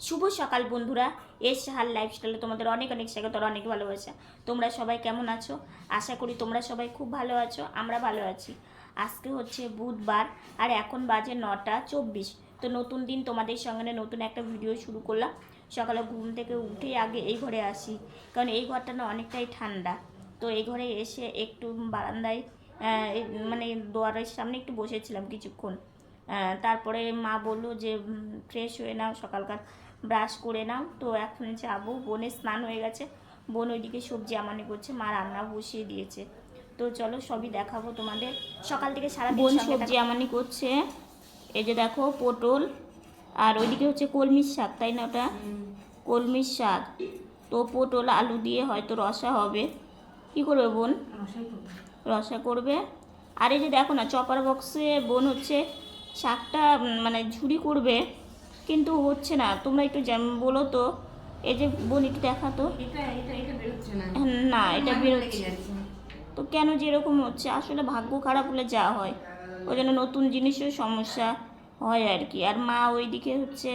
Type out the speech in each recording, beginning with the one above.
শুভ সকাল বন্ধুরা, এস হাল লাইফস্টাইলে তোমাদের অনেক অনেক স্বাগত অনেক ভালোবাসা। তোমরা সবাই কেমন আছো? আশা করি তোমরা সবাই খুব ভালো আছো, আমরা ভালো আছি। আজকে হচ্ছে বুধবার আর এখন বাজে নটা চব্বিশ। তো নতুন দিন তোমাদের সঙ্গে নতুন একটা ভিডিও শুরু করলাম। সকালে ঘুম থেকে উঠে আগে এই ঘরে আসি, কারণ এই ঘরটা না অনেকটাই ঠান্ডা। তো এই ঘরে এসে একটু বারান্দায় মানে দোয়ারের সামনে একটু বসেছিলাম কিছুক্ষণ। তারপরে মা বলল যে ফ্রেশ হয়ে নাও সকালকার ব্রাশ করে নাও। তো এখন যাব বোনের স্নান হয়ে গেছে। বোন ওইদিকে সবজি আমানি করছে মা রান্না বসিয়ে দিয়েছে। তো চলো সবই দেখাবো তোমাদের। সকাল থেকে সারা বোন সবজি আমানি করছে। এই যে দেখো পটল আর ওইদিকে হচ্ছে কলমির শাক তাই না ওটা? কলমির শাক। তো পটল আলু দিয়ে হয়তো রসা হবে। কি করবে বোন? রসা করবে। আর এই যে দেখো না চপার বক্সে বোন হচ্ছে শাকটা মানে ঝুরি করবে কিন্তু হচ্ছে না। তোমরা একটু বলো তো এই যে বোন একটু দেখা তো। এটা এটা এটা বেরোচ্ছে না। না এটা বেরোচ্ছে। তো কেন যে এরকম হচ্ছে? আসলে ভাগ্য খারাপ হলে যা হয়। ওই জন্য নতুন জিনিসের সমস্যা হয় আর কি। আর মা ওইদিকে হচ্ছে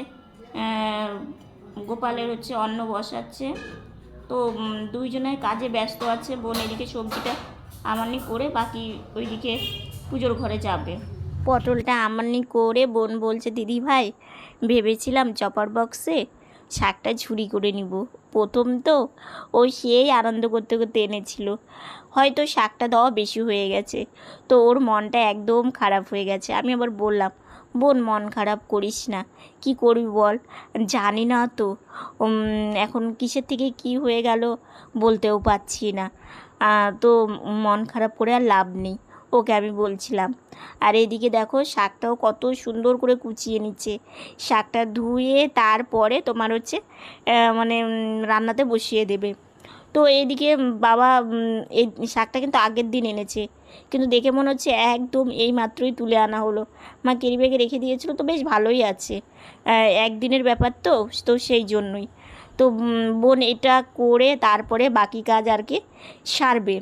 গোপালের হচ্ছে অন্ন বসাচ্ছে। তো দুইজনের কাজে ব্যস্ত আছে। বোন এদিকে সবজিটা আমানি করে বাকি ওইদিকে পুজোর ঘরে যাবে। পটলটা আমানি করে বোন বলছে, দিদি ভাই, ভেবেছিলাম চপার বক্সে শাকটা ঝুরি করে নিব। প্রথম তো ও সেই আনন্দ করতে করতে এনেছিল। হয়তো শাকটা দেওয়া বেশি হয়ে গেছে। তো ওর মনটা একদম খারাপ হয়ে গেছে। আমি আবার বললাম, বোন, মন খারাপ করিস না। কি করবি বল? জানি না তো। এখন কিসের থেকে কি হয়ে গেল বলতেও পারছি না। তো মন খারাপ করে আর লাভ নেই। ওকে আমি বলছিলাম। আর এদিকে দেখো শাকটাও কত সুন্দর করে কুচিয়ে নিচ্ছে। শাকটা ধুয়ে তারপরে তোমার হচ্ছে মানে রান্নাতে বসিয়ে দেবে। তো এইদিকে বাবা এই শাকটা কিন্তু আগের দিন এনেছে। কিন্তু দেখে মনে হচ্ছে একদম এই মাত্রই তুলে আনা হলো। মা কেরি ব্যাগে রেখে দিয়েছিল, তো বেশ ভালোই আছে। একদিনের ব্যাপার তো তো সেই জন্যই। তো বোন এটা করে তারপরে বাকি কাজ আর কি সারবে।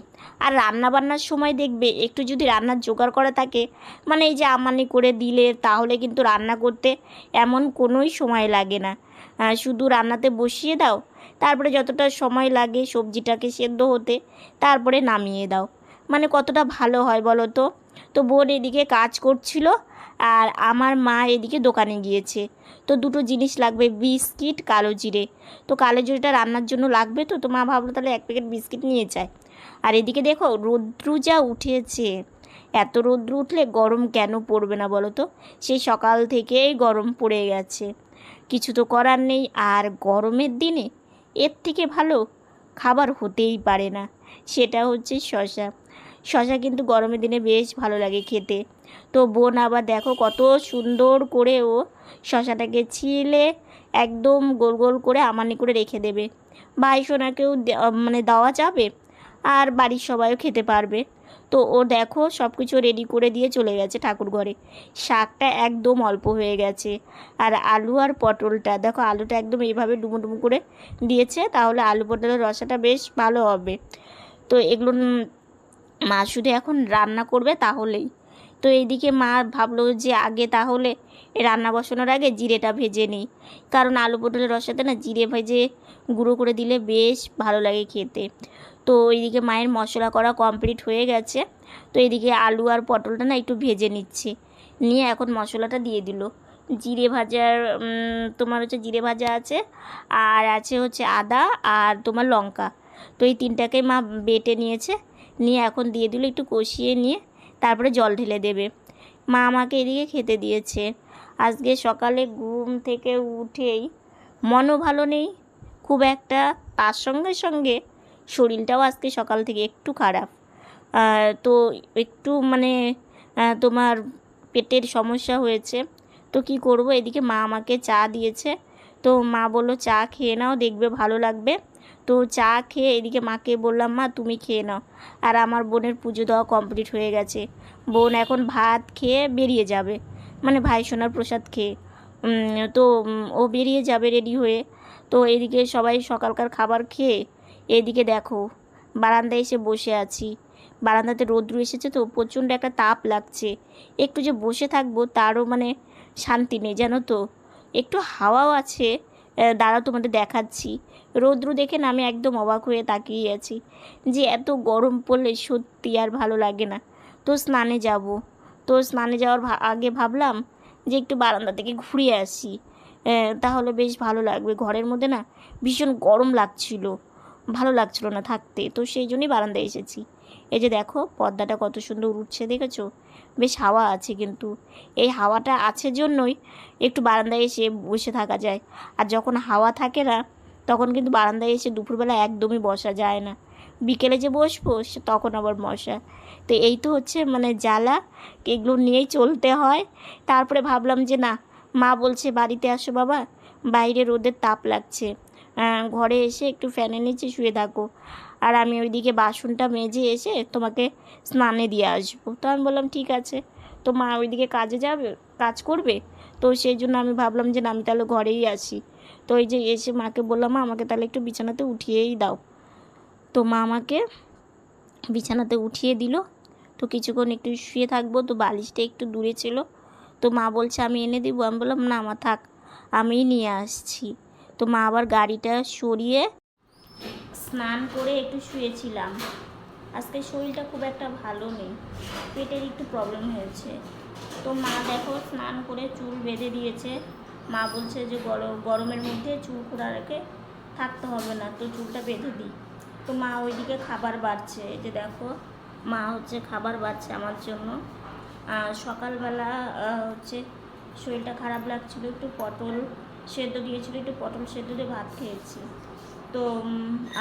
আর রান্না বান্নার সময় দেখবে একটু যদি রান্নার জোগাড় করা থাকে মানে এই যে আমানি করে দিলে তাহলে কিন্তু রান্না করতে এমন কোনোই সময় লাগে না। শুধু রান্নাতে বসিয়ে দাও, তারপরে যতটা সময় লাগে সবজিটাকে সেদ্ধ হতে তারপরে নামিয়ে দাও। মানে কতটা ভালো হয় বলো তো? তো বোন এদিকে কাজ করছিল আর আমার মা এদিকে দোকানে গিয়েছে। তো দুটো জিনিস লাগবে, বিস্কিট, কালো জিরে। তো কালো জিরেটা রান্নার জন্য লাগবে তো? তো মা ভাবলো তাহলে এক প্যাকেট বিস্কিট নিয়ে যায়। আর এদিকে দেখো, রৌদ্রু যা উঠেছে। এত রৌদ্র উঠলে গরম কেন পড়বে না বলো তো? সেই সকাল থেকেই গরম পড়ে গেছে। কিছু তো করার নেই। আর গরমের দিনে এর থেকে ভালো খাবার হতেই পারে না। সেটা হচ্ছে শশা শশা কিন্তু গরমের দিনে বেশ ভালো লাগে খেতে। তো বোন আবার দেখো কত সুন্দর করে ও শশাটাকে ছিলে একদম গোল গোল করে আমানি করে রেখে দেবে। ভাই সোনাকেও মানে দেওয়া যাবে আর বাড়ির সবাইও খেতে পারবে। তো ও দেখো সব কিছু রেডি করে দিয়ে চলে গেছে ঠাকুর ঘরে। শাকটা একদম অল্প হয়ে গেছে আর আলু আর পটলটা, দেখো আলুটা একদম এইভাবে ডুমো ডুমো করে দিয়েছে, তাহলে আলু পটলের রসাটা বেশ ভালো হবে। তো এগুলো মা শুধু এখন রান্না করবে তাহলেই। তো এইদিকে মা ভাবলো যে আগে তাহলে রান্না বসানোর আগে জিরেটা ভেজে নিই। কারণ আলু পটলের রসাতে না জিরে ভেজে গুঁড়ো করে দিলে বেশ ভালো লাগে খেতে। তো এইদিকে মায়ের মশলা করা কমপ্লিট হয়ে গেছে। তো এইদিকে আলু আর পটলটা না একটু ভেজে নিচ্ছে। নিয়ে এখন মশলাটা দিয়ে দিল। জিরে ভাজার তোমার হচ্ছে জিরে ভাজা আছে আর আছে হচ্ছে আদা আর তোমার লঙ্কা। তো এই তিনটাকে মা বেটে নিয়েছে। নিয়ে এখন দিয়ে দিল, একটু কষিয়ে নিয়ে তারপরে জল ঢেলে দেবে। মা আমাকে এদিকে খেতে দিয়েছে। আজকে সকালে ঘুম থেকে উঠেই মনও ভালো নেই, খুব একটা তার সঙ্গে সঙ্গে শরীরটাও আজকে সকাল থেকে একটু খারাপ। তো একটু মানে তোমার পেটের সমস্যা হয়েছে, তো কি করব? এদিকে মা আমাকে চা দিয়েছে, তো মা বলল, চা খেয়ে নাও, দেখবে ভালো লাগবে। তো চা খেয়ে এদিকে মাকে বললাম, মা, তুমি খেয়ে নাও। আর আমার বোনের পুজো দেওয়া কমপ্লিট হয়ে গেছে। বোন এখন ভাত খেয়ে বেরিয়ে যাবে মানে ভাই সোনার প্রসাদ খেয়ে। তো ও বেরিয়ে যাবে রেডি হয়ে। তো এদিকে সবাই সকালকার খাবার খেয়ে এদিকে দেখো, বারান্দায় এসে বসে আছি। বারান্দাতে রৌদ্র এসেছে তো, প্রচণ্ড একটা তাপ লাগছে। একটু যে বসে থাকব তারও মানে শান্তি নেই, জানো তো? একটু হাওয়াও আছে দাঁড়াও তোমাদের দেখাচ্ছি। রৌদ্র দেখে না আমি একদম অবাক হয়ে তাকিয়ে আছি যে এত গরম পড়লে সত্যি আর ভালো লাগে না। তো স্নানে যাব। তো স্নানে যাওয়ার আগে ভাবলাম যে একটু বারান্দা থেকে ঘুরে আসি। তাহলে বেশ ভালো লাগবে। ঘরের মধ্যে না ভীষণ গরম লাগছিল। ভালো লাগছিল না থাকতে। তো সেই জন্যই বারান্দায় এসেছি। এই যে দেখো, পর্দাটা কত সুন্দর উঠছে, দেখেছ? বেশ হাওয়া আছে কিন্তু। এই হাওয়াটা আছে জন্যই একটু বারান্দায় এসে বসে থাকা যায়। আর যখন হাওয়া থাকে না, তখন কিন্তু বারান্দায় এসে দুপুরবেলা একদমই বসা যায় না। বিকেলে যে বসবো, সে তখন আবার মশা। তো এই তো হচ্ছে মানে জ্বালা, এগুলো নিয়েই চলতে হয়। তারপরে ভাবলাম যে না, মা বলছে বাড়িতে আসো বাবা, বাইরে রোদের তাপ লাগছে। ঘরে এসে একটু ফ্যানের নিচে শুয়ে থাকো। আর আমি ওইদিকে বাসনটা মেজে এসে তোমাকে স্নানে দিয়ে আসব। তো আমি বললাম, ঠিক আছে। তো মা ওইদিকে কাজে যাবে, কাজ করবে। তো সেই জন্য আমি ভাবলাম যে না, আমি তাহলে ঘরেই আসি। তো ওই যে এসে মাকে বললাম, মা, আমাকে তাহলে একটু বিছানাতে উঠিয়েই দাও। তো মা আমাকে বিছানাতে উঠিয়ে দিল। তো কিছুক্ষণ একটু শুয়ে থাকব। তো বালিশটা একটু দূরে ছিল। তো মা বলছে, আমি এনে দিব। আমি বললাম, না মা, থাক, আমিই নিয়ে আসছি। তো মা আবার গাড়িটা সরিয়ে স্নান করে একটু শুয়েছিলাম। আজকে শরীরটা খুব একটা ভালো নেই, পেটের একটু প্রবলেম হয়েছে। তো মা দেখো স্নান করে চুল বেঁধে দিয়েছে। মা বলছে যে গরম গরমের মধ্যে চুল খোলা রেখে থাকতে হবে না, তো চুলটা বেঁধে দিই। তো মা ওইদিকে খাবার বাড়ছে, এই যে দেখো মা হচ্ছে খাবার বাড়ছে আমার জন্য। সকালবেলা হচ্ছে শরীরটা খারাপ লাগছিল, একটু পটল সেদ্ধ দিয়েছিল, একটু পটল সেদ্ধ দিয়ে ভাত খেয়েছি। তো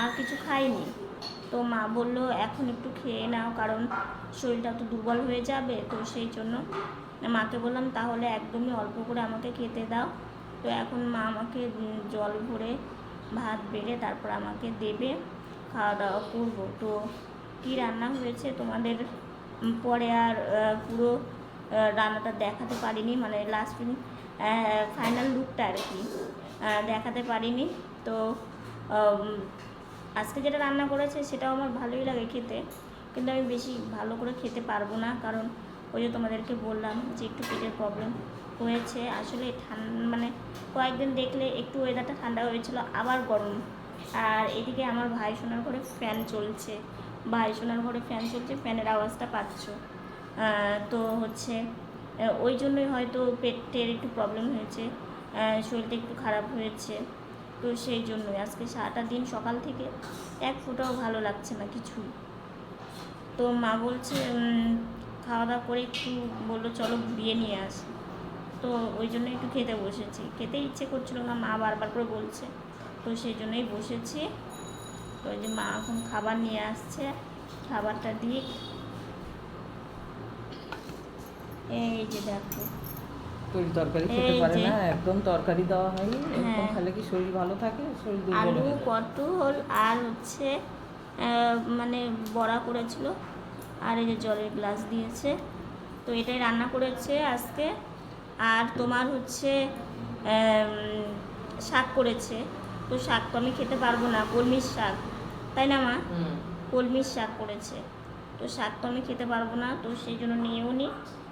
আর কিছু খাইনি। তো মা বলল, এখন একটু খেয়ে নাও, কারণ শরীরটা তো দুর্বল হয়ে যাবে, তো সেই জন্য। মাকে বললাম, তাহলে একদমই অল্প করে আমাকে খেতে দাও। তো এখন মা আমাকে জল ভরে ভাত বেড়ে তারপর আমাকে দেবে, খাওয়া দাওয়া করব। তো কী রান্না হয়েছে তোমাদের? পরে আর পুরো রান্নাটা দেখাতে পারিনি মানে লাস্ট ফাইনাল লুকটা আর কি। দেখাতে পারিনি। তো আজকে যেটা রান্না করেছে সেটাও আমার ভালোই লাগে খেতে। কিন্তু আমি বেশি ভালো করে খেতে পারব না, কারণ ওই যে তোমাদেরকে বললাম যে একটু পেটের প্রবলেম হয়েছে। আসলে ঠান্ডা মানে কয়েকদিন দেখলে একটু ওয়েদারটা ঠান্ডা হয়েছিল, আবার গরম। আর এদিকে আমার ভাই সোনার ঘরে ফ্যান চলছে। ভাই সোনার ঘরে ফ্যান চলছে ফ্যানের আওয়াজটা পাচ্ছ। তো হচ্ছে ওই জন্যই হয়তো পেটের একটু প্রবলেম হয়েছে শরীরটা একটু খারাপ হয়েছে। তো সেই জন্যই আজকে সারাটা দিন সকাল থেকে এক ফোঁটাও ভালো লাগছে না কিছুই। তো মা বলছে খাওয়া দাওয়া করে একটু বলল, চলো ঘুরিয়ে নিয়ে আসি। তো ওই জন্য একটু খেতে বসেছি। খেতে ইচ্ছে করছিল না, মা বারবার করে বলছে। তো সেই জন্যই বসেছি। তো ওই যে মা এখন খাবার নিয়ে আসছে। খাবারটা দিয়ে এই যে দেখো। তরি তরকারি খেতে পারে। না একদম তরকারি দেওয়া হয়নি। এরকম হ্যাঁ। খেলে কি শরীর ভালো থাকে? শরীর দুর্বল আলু হয়ে। পটল আর হচ্ছে মানে বড়া করেছিল। আর এই যে জলের গ্লাস দিয়েছে। তো এটাই রান্না করেছে আজকে। আর তোমার হচ্ছে শাক করেছে। তো শাক তো আমি খেতে পারব না কলমির শাক। তাই না মা? কলমির শাক করেছে। তো শাক তো আমি খেতে পারব না তো সেই জন্য নিয়েও নি।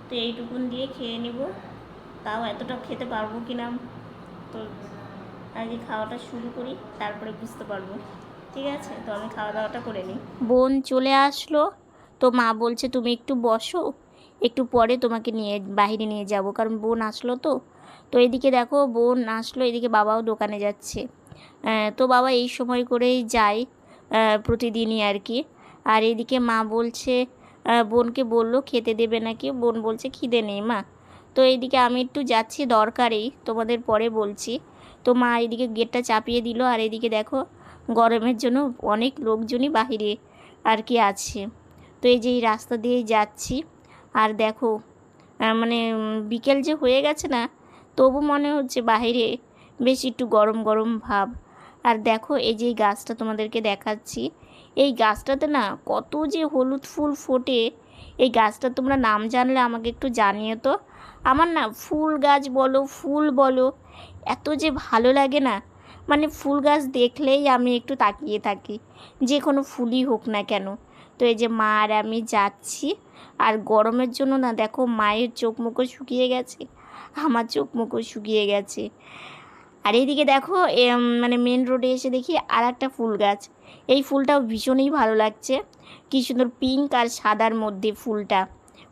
তো এইটুকুন দিয়ে খেয়ে নিব। তাও এতটা খেতে পারব কি না তো আগে খাওয়াটা শুরু করি, তারপরে বুঝতে পারব। ঠিক আছে? তো আমি খাওয়া দাওয়াটা করে নিই। বোন চলে আসলো, তো মা বলছে, তুমি একটু বসো, একটু পরে তোমাকে নিয়ে, বাইরে নিয়ে যাব। কারণ বোন আসলো তো। তো এদিকে দেখো, বোন আসলো, এদিকে বাবাও দোকানে যাচ্ছে। তো বাবা এই সময় করেই যায় প্রতিদিনই আর কি। আর এদিকে মা বলছে বোনকে বলল, খেতে দেবে নাকি? বোন বলছে, খিদে নেই, মা। তো এইদিকে আমি একটু যাচ্ছি দরকারেই, তোমাদের পরে বলছি। তো মা এদিকে গেটটা চাপিয়ে দিল, আর এদিকে দেখো, গরমের জন্য অনেক লোকজনই বাহিরে আর কি আছে। তো এই যে এই রাস্তা দিয়েই যাচ্ছি, আর দেখো মানে বিকেল যে হয়ে গেছে না, তবু মনে হচ্ছে বাইরে বেশ একটু গরম গরম ভাব। আর দেখো, এই যে গাছটা তোমাদেরকে দেখাচ্ছি এই গাছটাতে না কত যে হলুদ ফুল ফোটে। এই গাছটা তোমরা নাম জানলে আমাকে একটু জানিও তো। আমার না ফুল গাছ বলো, ফুল বলো, এত যে ভালো লাগে না। মানে ফুল গাছ দেখলেই আমি একটু তাকিয়ে থাকি, যে কোনো ফুলই হোক না কেন। তো এই যে মা আর আমি যাচ্ছি, আর গরমের জন্য না দেখো মায়ের চোখ মুখো শুকিয়ে গেছে, আমার চোখ মুখো শুকিয়ে গেছে। আর এইদিকে দেখো মানে মেন রোডে এসে দেখি আর একটা ফুল গাছ। এই ফুলটাও ভীষণই ভালো লাগছে। কি সুন্দর পিঙ্ক আর সাদার মধ্যে ফুলটা।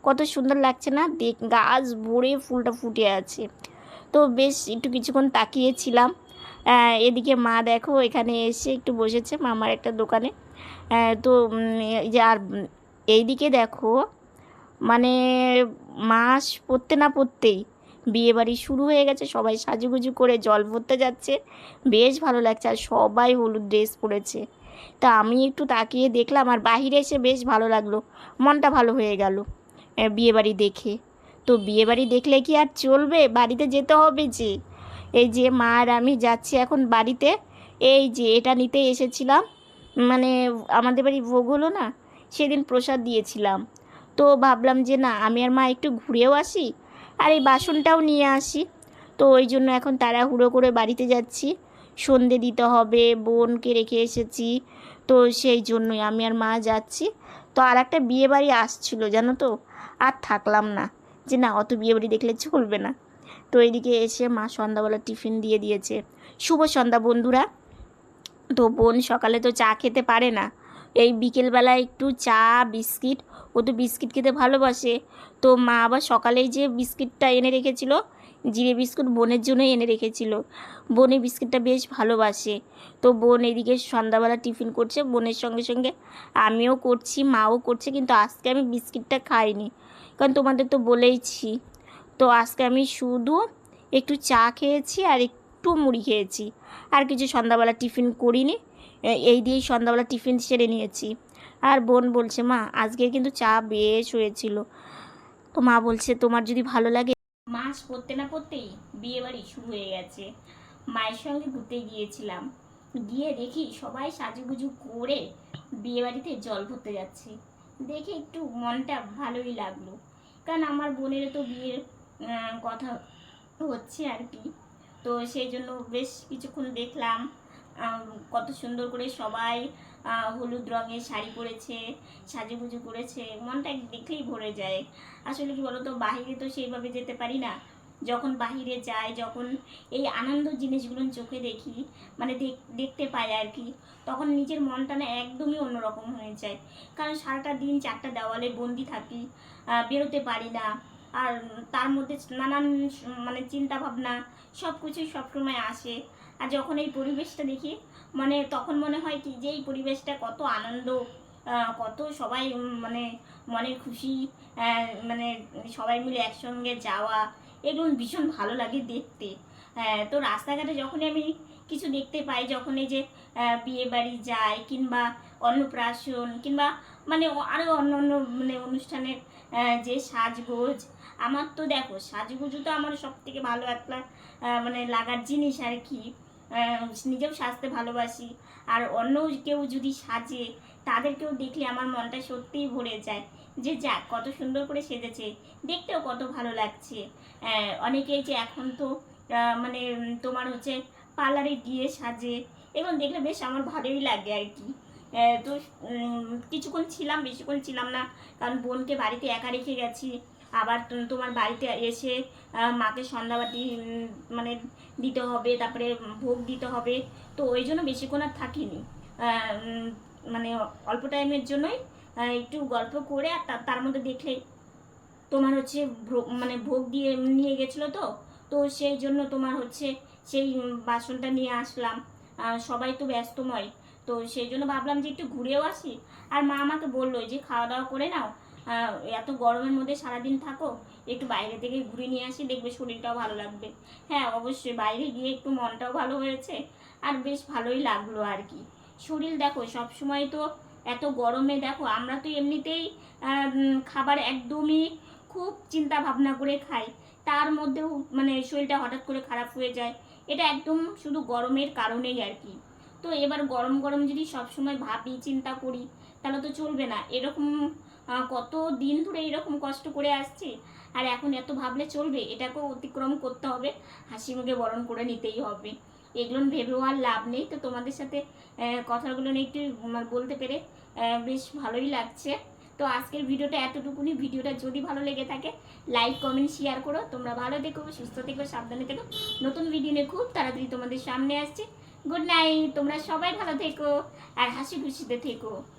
কত সুন্দর লাগছে না? দেখ, গাছ ভরে ফুলটা ফুটে আছে। তো বেশ, একটু কিছুক্ষণ তাকিয়েছিলাম। এদিকে মা দেখো, এখানে এসে একটু বসেছে মামার একটা দোকানে। তো যে, আর এইদিকে দেখো মানে মাস পড়তে না পড়তেই বিয়েবাড়ি শুরু হয়ে গেছে, সবাই সাজুগুজু করে জল ভরতে যাচ্ছে। বেশ ভালো লাগছে আর সবাই হলুদ ড্রেস পরেছে। তা আমি একটু তাকিয়ে দেখলাম আর বাহিরে এসে বেশ ভালো লাগল, মনটা ভালো হয়ে গেল বিয়েবাড়ি দেখে। তো বিয়েবাড়ি দেখলে কি আর চলবে? বাড়িতে যেতে হবে যে। এই যে মা আর আমি যাচ্ছি এখন বাড়িতে, এই যে এটা নিতে এসেছিলাম মানে আমাদের বাড়ি ভোগ হলো না, সেদিন প্রসাদ দিয়েছিলাম। তো ভাবলাম যে না, আমি আর মা একটু ঘুরেও আসি আর এই বাসনটাও নিয়ে আসি। তো ওই জন্য এখন তাড়াহুড়ো করে বাড়িতে যাচ্ছি। সন্ধে দিতে হবে, বোনকে রেখে এসেছি। তো সেই জন্যই আমি আর মা যাচ্ছি। তো আর একটা বিয়ে বাড়ি আসছিল, জানো তো? আর থাকলাম না। যে না, অত বিয়ে বাড়ি দেখলে চলবে না। তো এইদিকে এসে মা সন্ধ্যাবেলা টিফিন দিয়ে দিয়েছে। শুভ সন্ধ্যা, বন্ধুরা। তো বোন সকালে তো চা খেতে পারে না। এই বিকেলবেলা একটু চা, বিস্কিট। ও তো বিস্কিট খেতে ভালোবাসে। তো মা আবার সকালেই যে বিস্কিটটা এনে রেখেছিল, জিরে বিস্কুট বোনের জন্যই এনে রেখেছিল। বোন বিস্কিটটা বেশ ভালোবাসে। তো বোন এদিকে সন্ধ্যাবেলা টিফিন করছে। বোনের সঙ্গে সঙ্গে আমিও করছি, মাও করছে, কিন্তু আজকে আমি বিস্কিটটা খাইনি। কারণ তোমাদের তো বলেইছি। তো আজকে আমি শুধু একটু চা খেয়েছি আর একটু মুড়ি খেয়েছি। আর কিছু সন্ধ্যাবেলা টিফিন করিনি। এই দিয়েই সন্ধ্যাবেলা টিফিন সেরে নিয়েছি। আর বোন বলছে, মা, আজকে কিন্তু চা বেশ হয়েছিল। তো মা বলছে, তোমার যদি ভালো লাগে মাস পড়তে না পড়তেই বিয়ে বাড়ি শুরু হয়ে গেছে। মায়ের সঙ্গে ঘুরতে গিয়েছিলাম। গিয়ে দেখি সবাই সাজুগুজু করে বিয়ে বাড়িতে জল ভরতে যাচ্ছে। দেখে একটু মনটা ভালোই লাগল। কারণ আমার বোনের তো বিয়ের কথা হচ্ছে আর কি। তো সেই জন্য বেশ কিছুক্ষণ দেখলাম কত সুন্দর করে সবাই হলুদ রঙের শাড়ি পরেছে, সাজুগুজু করেছে, মনটা দেখলেই ভরে যায়। আসলে কি বলতো, বাহিরে তো সেইভাবে যেতে পারি না। যখন বাহিরে যাই, যখন এই আনন্দ জিনিসগুলো চোখে দেখি মানে দেখতে পাই আর কি, তখন নিজের মনটা না একদমই অন্যরকম হয়ে যায়। কারণ সারাটা দিন চারটা দেওয়ালে বন্দি থাকি বেরোতে পারি না। আর তার মধ্যে নানান মানে চিন্তা ভাবনা সব কিছুই সবসময় আসে। আর যখন এই পরিবেশটা দেখি মানে তখন মনে হয় কি যে এই পরিবেশটা কত আনন্দ কত সবাই মানে মনের খুশি মানে সবাই মিলে একসঙ্গে যাওয়া, এগুলো ভীষণ ভালো লাগে দেখতে। তো রাস্তাঘাটে যখনই আমি কিছু দেখতে পাই যখন এই যে বিয়ে বাড়ি যায় কিংবা অন্নপ্রাশন কিংবা মানে আরও অন্য অন্য মানে অনুষ্ঠানের যে সাজগোজ আমার তো দেখো সাজগোজও তো আমার সব থেকে ভালো একটা মানে লাগার জিনিস আর কি। নিজেও সাজতে ভালোবাসি। আর অন্য কেউ যদি সাজে, তাদেরকেও দেখলে আমার মনটা সত্যিই ভরে যায়। যে যাক, কত সুন্দর করে সেজেছে, দেখতেও কত ভালো লাগছে। অনেকেই যে এখন তো মানে তোমার হচ্ছে পার্লারে গিয়ে সাজে এবং দেখলে বেশ আমার ভালোই লাগে আর কি। তো কিছুক্ষণ ছিলাম, বেশিক্ষণ ছিলাম না, কারণ বোনকে বাড়িতে একা রেখে গেছি। আবার তোমার বাড়িতে এসে মাকে সন্ধ্যাবাতি মানে দিতে হবে, তারপরে ভোগ দিতে হবে। তো ওই জন্য বেশিক্ষণ আর থাকিনি। মানে অল্প টাইমের জন্যই একটু গল্প করে আর তার- মধ্যে দেখলে তোমার হচ্ছে মানে ভোগ দিয়ে নিয়ে গেছিল তো তো সেই জন্য তোমার হচ্ছে সেই বাসনটা নিয়ে আসলাম। সবাই তো ব্যস্তময়, তো সেই জন্য ভাবলাম যে একটু ঘুরেও আসি। আর মা আমাকে বলল যে খাওয়া দাওয়া করে নাও এত গরমের মধ্যে সারাদিন থাকো, একটু বাইরে থেকে ঘুরে নিয়ে আসি, দেখবে শরীরটাও ভালো লাগবে। হ্যাঁ অবশ্যই বাইরে গিয়ে একটু মনটাও ভালো হয়েছে, আর বেশ ভালোই লাগল আর কি। শরীর দেখো, সব সময় তো এত গরমে দেখো, আমরা তো এমনিতেই খাবার একদমই খুব চিন্তা ভাবনা করে খাই। তার মধ্যেও মানে শরীরটা হঠাৎ করে খারাপ হয়ে যায়। এটা একদম শুধু গরমের কারণেই আর কি। তো এবার গরম গরম যদি সবসময় ভাবি, চিন্তা করি তাহলে তো চলবে না। এরকম কত দিন ধরে এরকম কষ্ট করে আসছি, আর এখন এত ভাবলে চলবে, এটাকেও অতিক্রম করতে হবে, হাসি মুখে বরণ করে নিতেই হবে। এগুলো ভেবেও আর লাভ নেই। তো তোমাদের সাথে কথাগুলো নিয়ে একটু বলতে পেরে বেশ ভালোই লাগছে। তো আজকের ভিডিওটা এতটুকুনি। ভিডিওটা যদি ভালো লেগে থাকে, লাইক, কমেন্ট, শেয়ার করো। তোমরা ভালো থেকো, সুস্থ থেকো, সাবধানে থেকো। নতুন ভিডিও নিয়ে খুব তাড়াতাড়ি তোমাদের সামনে আসছে। Good night. তোমরা সবাই ভালো থেকো, আর হাসি খুশিতে থেকো।